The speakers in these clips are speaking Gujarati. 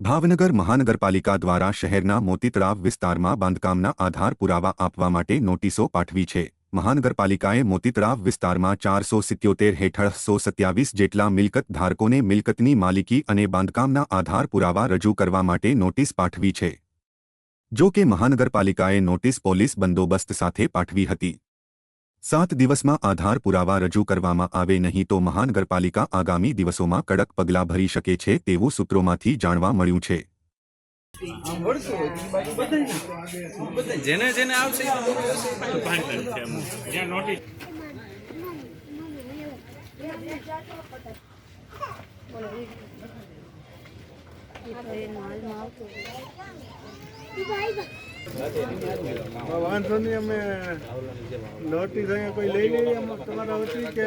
ભાવનગર મહાનગરપાલિકા દ્વારા શહેરના મોતી તળાવ વિસ્તારમાં બાંધકામના આધાર પુરાવા આપવા માટે નોટિસો પાઠવી છે. મહાનગરપાલિકાએ મોતી તળાવ વિસ્તારમાં ચારસો સિત્યોતેર હેઠળ સો સત્યાવીસ જેટલા મિલકત ધારકોને મિલકતની માલિકી અને બાંધકામના આધાર પુરાવા રજૂ કરવા માટે નોટિસ પાઠવી છે. જો કે મહાનગરપાલિકાએ નોટિસ પોલીસ બંદોબસ્ત સાથે પાઠવી હતી. સાત દિવસમાં આધાર પુરાવા રજૂ કરવામાં આવે નહીં તો મહાનગરપાલિકા આગામી દિવસોમાં કડક પગલાં ભરી શકે છે તેવું સૂત્રોમાંથી જાણવા મળ્યું છે જેને જેને આવશે નોટિસ વાંધો નહીં અમે નોટિસ અહીંયા કોઈ લઈ લઈએ તમારા વતી કે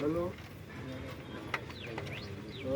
હલો Hey,